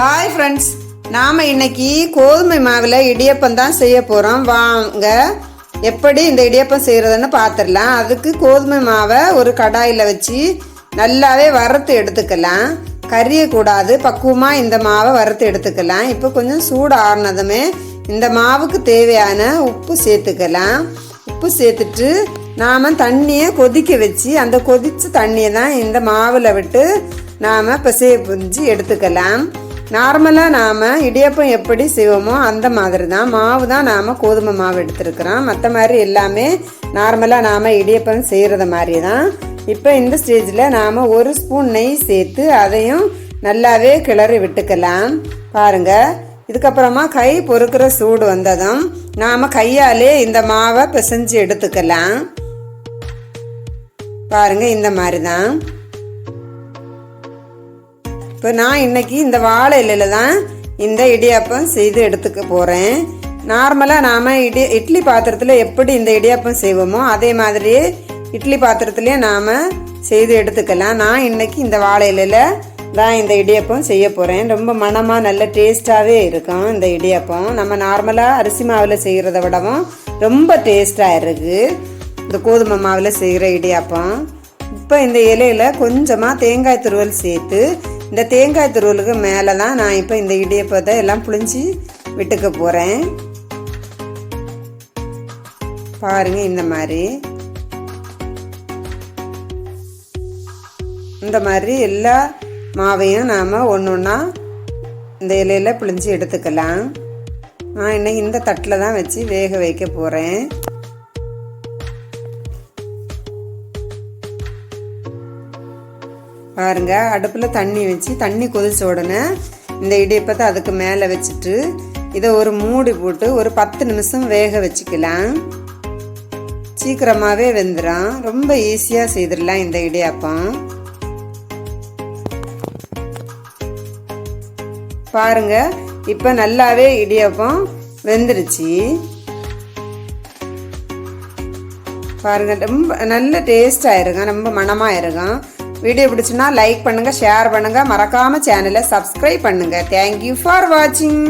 Hi friends நாம் இன்னைக்கு கோதுமை மாவில் இடியப்பம் தான் செய்ய போகிறோம் வாங்க எப்படி இந்த இடியப்பம் செய்கிறதுன்னு பார்த்துடலாம் அதுக்கு கோதுமை மாவை ஒரு கடாயில் வச்சு நல்லாவே வறுத்து எடுத்துக்கலாம். கறியக்கூடாது பக்குவமாக இந்த மாவை வறுத்து எடுத்துக்கலாம். இப்போ கொஞ்சம் சூடு ஆறுனதுமே இந்த மாவுக்கு தேவையான உப்பு சேர்த்துக்கலாம். உப்பு சேர்த்துட்டு நாம் தண்ணியை கொதிக்க வச்சு அந்த கொதிச்ச தண்ணியை தான் இந்த மாவில் விட்டு நாம் பிசைய புரிஞ்சு எடுத்துக்கலாம். நார்மலாக நாம் இடியப்பம் எப்படி செய்வோமோ அந்த மாதிரி தான் மாவு தான் நாம் கோதுமை மாவு எடுத்துருக்குறோம். மற்ற மாதிரி எல்லாமே நார்மலாக நாம் இடியப்பம் செய்கிறத மாதிரி தான் இப்போ இந்த ஸ்டேஜில் நாம் ஒரு ஸ்பூன் நெய் சேர்த்து அதையும் நல்லாவே கிளறி விட்டுக்கலாம். பாருங்கள் இதுக்கப்புறமா கை பொறுக்கிற சூடு வந்ததும் நாம் கையாலே இந்த மாவை பிசைஞ்சு எடுத்துக்கலாம். பாருங்கள் இந்த மாதிரி தான் இப்போ நான் இன்றைக்கி இந்த வாழை இலையில தான் இந்த இடியாப்பம் செய்து எடுத்துக்க போகிறேன் நார்மலாக நாம் இடி இட்லி பாத்திரத்தில் எப்படி இந்த இடியாப்பம் செய்வோமோ அதே மாதிரியே இட்லி பாத்திரத்துலேயே நாம் செய்து எடுத்துக்கலாம். நான் இன்றைக்கி இந்த வாழை இலையில தான் இந்த இடியப்பம் செய்ய போகிறேன் ரொம்ப மணமாக நல்ல டேஸ்ட்டாகவே இருக்கும் இந்த இடியப்பம். நம்ம நார்மலாக அரிசி மாவில் செய்கிறத விடவும் ரொம்ப டேஸ்ட்டாக இருக்குது இந்த கோதுமை மாவில் செய்கிற இடியாப்பம். இப்போ இந்த இலையில கொஞ்சமாக தேங்காய் துருவல் சேர்த்து இந்த தேங்காய் துருவலுக்கு மேலே தான் நான் இப்போ இந்த இடியப்பத்தை எல்லாம் புளிஞ்சு விட்டுக்க போகிறேன் பாருங்க இந்த மாதிரி. இந்த மாதிரி எல்லா மாவையும் நாம் ஒன்று ஒன்றா இந்த இலையில் பிழிஞ்சு எடுத்துக்கலாம். நான் இன்னைக்கு இந்த தட்டில் தான் வச்சு வேக வைக்க போகிறேன் பாருங்க அடுப்பில் தண்ணி வச்சு தண்ணி கொதிச்ச உடனே இந்த இடியப்பத்தை அதுக்கு மேலே வச்சுட்டு இதை ஒரு மூடி போட்டு ஒரு பத்து நிமிஷம் வேக வச்சுக்கலாம். சீக்கிரமாகவே வெந்துடும் ரொம்ப ஈஸியாக செய்திடலாம் இந்த இடியாப்பம். பாருங்க இப்போ நல்லாவே இடியாப்பம் வெந்துருச்சு. பாருங்க ரொம்ப நல்ல டேஸ்டாக இருக்கும். ரொம்ப மணமாக இருக்கும். வீடியோ பிடிச்சுன்னா லைக் பண்ணுங்கள் ஷேர் பண்ணுங்கள் மறக்காமல் சேனலை சப்ஸ்கிரைப் பண்ணுங்கள் தேங்க்யூ ஃபார் வாட்சிங்